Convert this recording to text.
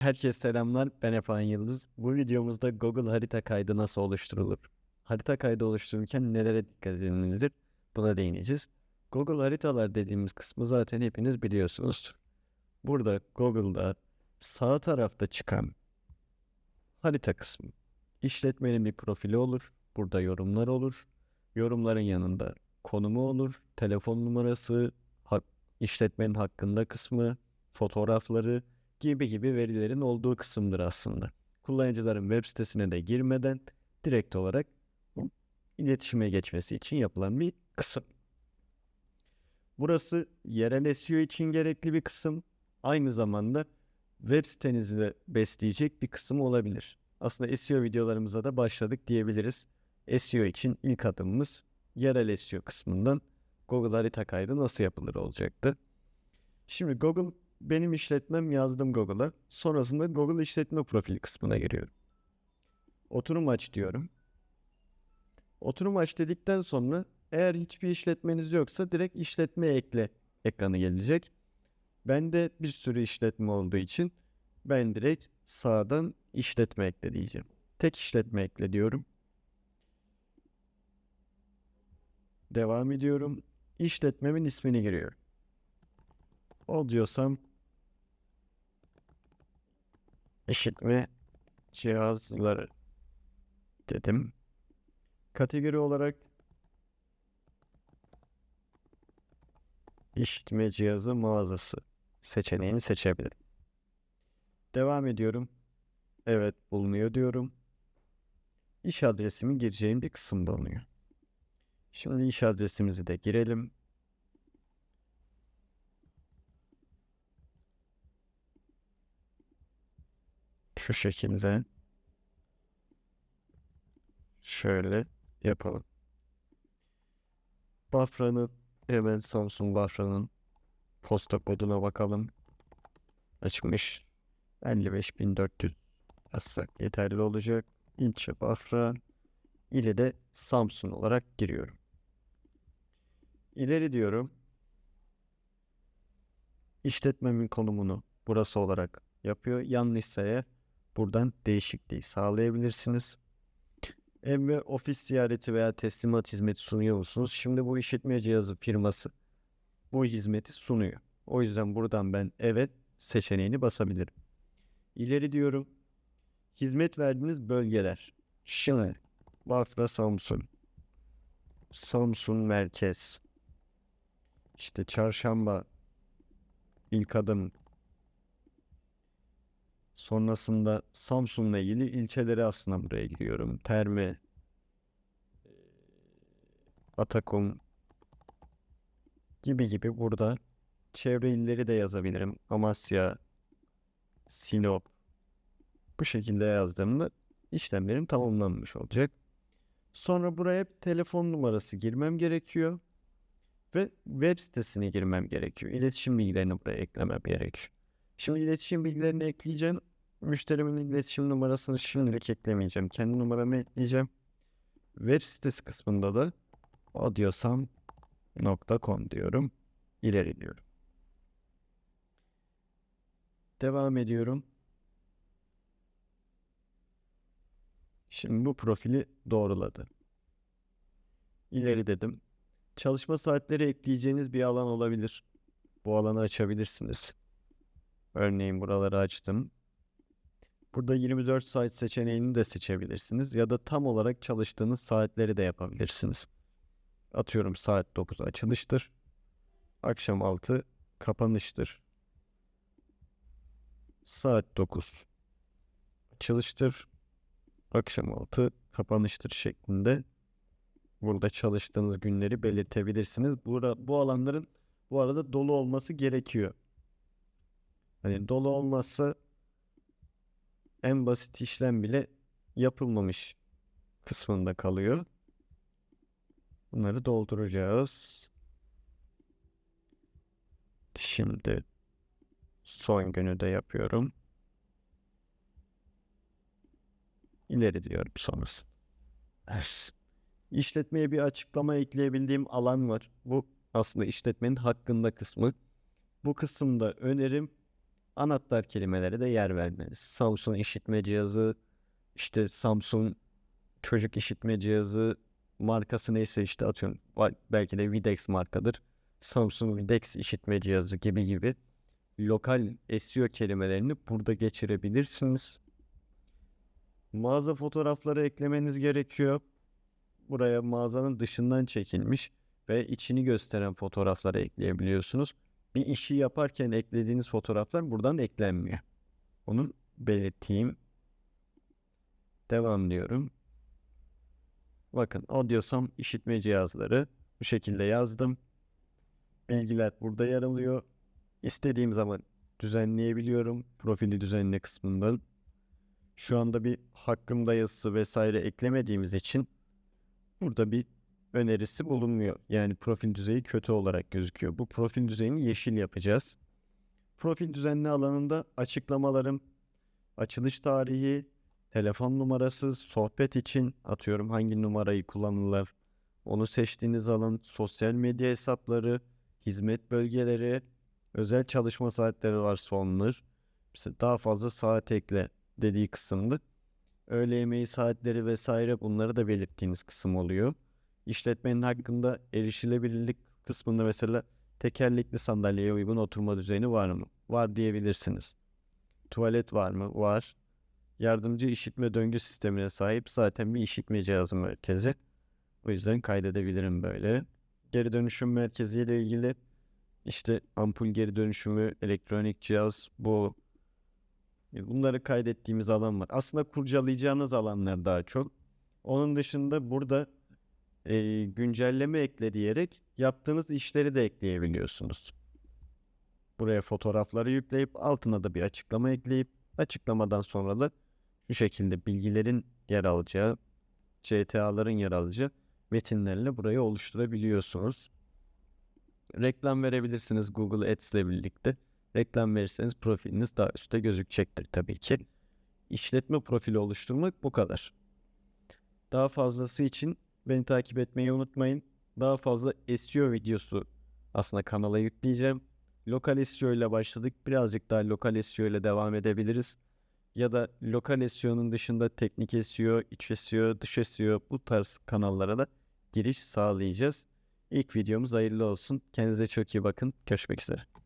Herkese selamlar. Ben Efan Yıldız. Bu videomuzda Google harita kaydı nasıl oluşturulur? Harita kaydı oluştururken nelere dikkat edilmelidir? Buna değineceğiz. Google haritalar dediğimiz kısmı zaten hepiniz biliyorsunuzdur. Burada Google'da sağ tarafta çıkan harita kısmı. İşletmenin bir profili olur. Burada yorumlar olur. Yorumların yanında konumu olur. Telefon numarası, işletmenin hakkında kısmı, fotoğrafları gibi gibi verilerin olduğu kısımdır aslında. Kullanıcıların web sitesine de girmeden direkt olarak iletişime geçmesi için yapılan bir kısım. Burası yerel SEO için gerekli bir kısım. Aynı zamanda web sitenizi de besleyecek bir kısım olabilir. Aslında SEO videolarımıza da başladık diyebiliriz. SEO için ilk adımımız yerel SEO kısmından Google harita kaydı nasıl yapılır olacaktı. Şimdi Google benim işletmem yazdım Google'a. Sonrasında Google işletme profili kısmına giriyorum. Oturum aç diyorum. Oturum aç dedikten sonra eğer hiçbir işletmeniz yoksa direkt işletme ekle ekranı gelecek. Bende bir sürü işletme olduğu için ben direkt sağdan işletme ekle diyeceğim. Tek işletme ekle diyorum. Devam ediyorum. İşletmemin ismini giriyorum. O diyorsam işitme cihazları dedim. Kategori olarak işitme cihazı mağazası seçeneğini seçebilirim. Devam ediyorum. Evet bulunuyor diyorum. İş adresimi gireceğim bir kısım bulunuyor. Şimdi iş adresimizi de girelim. Şu şekilde şöyle yapalım. Bafra'nın hemen Samsung Bafra'nın posta koduna bakalım. Açmış. 55400 yazsak yeterli olacak. İlçe Bafra ile de Samsun olarak giriyorum. İleri diyorum. İşletmemin konumunu burası olarak yapıyor. Yanlışsa eğer buradan değişikliği sağlayabilirsiniz. Ev ve ofis ziyareti veya teslimat hizmeti sunuyor musunuz? Şimdi bu işletme cihazı firması bu hizmeti sunuyor. O yüzden buradan ben evet seçeneğini basabilirim. İleri diyorum. Hizmet verdiğiniz bölgeler. Şimdi Bafra Samsun. Samsun merkez. İşte çarşamba ilk adım Sonrasında Samsun'la ilgili ilçeleri aslında buraya giriyorum. Terme, eee, Atakum gibi gibi burada çevre illeri de yazabilirim. Amasya, Sinop bu şekilde yazdığımda işlemlerim tamamlanmış olacak. Sonra buraya telefon numarası girmem gerekiyor ve web sitesine girmem gerekiyor. İletişim bilgilerini buraya eklemem gerekiyor. Şimdi iletişim bilgilerini ekleyeceğim. Müşterimin iletişim numarasını şimdilik eklemeyeceğim. Kendi numaramı ekleyeceğim. Web sitesi kısmında da audiosam.com diyorum. İleri diyorum. Devam ediyorum. Şimdi bu profili doğruladı. İleri dedim. Çalışma saatleri ekleyeceğiniz bir alan olabilir. Bu alanı açabilirsiniz. Örneğin buraları açtım. Burada 24 saat seçeneğini de seçebilirsiniz ya da tam olarak çalıştığınız saatleri de yapabilirsiniz. Atıyorum saat 9 açılıştır. Akşam 6 kapanıştır. Saat 9 açılıştır. Akşam 6 kapanıştır şeklinde burada çalıştığınız günleri belirtebilirsiniz. Bura, bu alanların bu arada dolu olması gerekiyor. Hani dolu olmazsa en basit işlem bile yapılmamış kısmında kalıyor. Bunları dolduracağız. Şimdi son günü de yapıyorum. İleri diyorum sonrası. İşletmeye bir açıklama ekleyebildiğim alan var. Bu aslında işletmenin hakkında kısmı. Bu kısımda önerim anahtar kelimelere de yer vermeniz. Samsung işitme cihazı, işte Samsung çocuk işitme cihazı markası neyse işte atıyorum belki de Videx markadır. Samsung Videx işitme cihazı gibi gibi lokal SEO kelimelerini burada geçirebilirsiniz. Mağaza fotoğrafları eklemeniz gerekiyor. Buraya mağazanın dışından çekilmiş ve içini gösteren fotoğrafları ekleyebiliyorsunuz. Bir işi yaparken eklediğiniz fotoğraflar buradan eklenmiyor. Onu belirteyim. Devam diyorum. Bakın Audiosam işitme cihazları bu şekilde yazdım. Bilgiler burada yer alıyor. İstediğim zaman düzenleyebiliyorum. Profili düzenle kısmından. Şu anda bir hakkımda yazısı vesaire eklemediğimiz için burada bir önerisi bulunmuyor. Yani profil düzeyi kötü olarak gözüküyor. Bu profil düzeyini yeşil yapacağız. Profil düzenli alanında açıklamalarım, açılış tarihi, telefon numarası, sohbet için atıyorum hangi numarayı kullanırlar. Onu seçtiğiniz alan, sosyal medya hesapları, hizmet bölgeleri, özel çalışma saatleri varsa onlar. Mesela daha fazla saat ekle dediği kısımdı. Öğle yemeği saatleri vesaire bunları da belirttiğiniz kısım oluyor. İşletmenin hakkında erişilebilirlik kısmında mesela tekerlekli sandalyeye uygun oturma düzeni var mı? Var diyebilirsiniz. Tuvalet var mı? Var. Yardımcı işitme döngü sistemine sahip zaten bir işitme cihazı merkezi. O yüzden kaydedebilirim böyle. Geri dönüşüm merkezi ile ilgili işte ampul geri dönüşümü, elektronik cihaz bu bunları kaydettiğimiz alan var. Aslında kurcalayacağınız alanlar daha çok. Onun dışında burada e, güncelleme ekle diyerek yaptığınız işleri de ekleyebiliyorsunuz. Buraya fotoğrafları yükleyip altına da bir açıklama ekleyip açıklamadan sonra da şu şekilde bilgilerin yer alacağı, CTA'ların yer alacağı metinlerle burayı oluşturabiliyorsunuz. Reklam verebilirsiniz Google Ads ile birlikte. Reklam verirseniz profiliniz daha üstte gözükecektir tabii ki. İşletme profili oluşturmak bu kadar. Daha fazlası için beni takip etmeyi unutmayın. Daha fazla SEO videosu aslında kanala yükleyeceğim. Lokal SEO ile başladık. Birazcık daha lokal SEO ile devam edebiliriz. Ya da lokal SEO'nun dışında teknik SEO, iç SEO, dış SEO bu tarz kanallara da giriş sağlayacağız. İlk videomuz hayırlı olsun. Kendinize çok iyi bakın. Görüşmek üzere.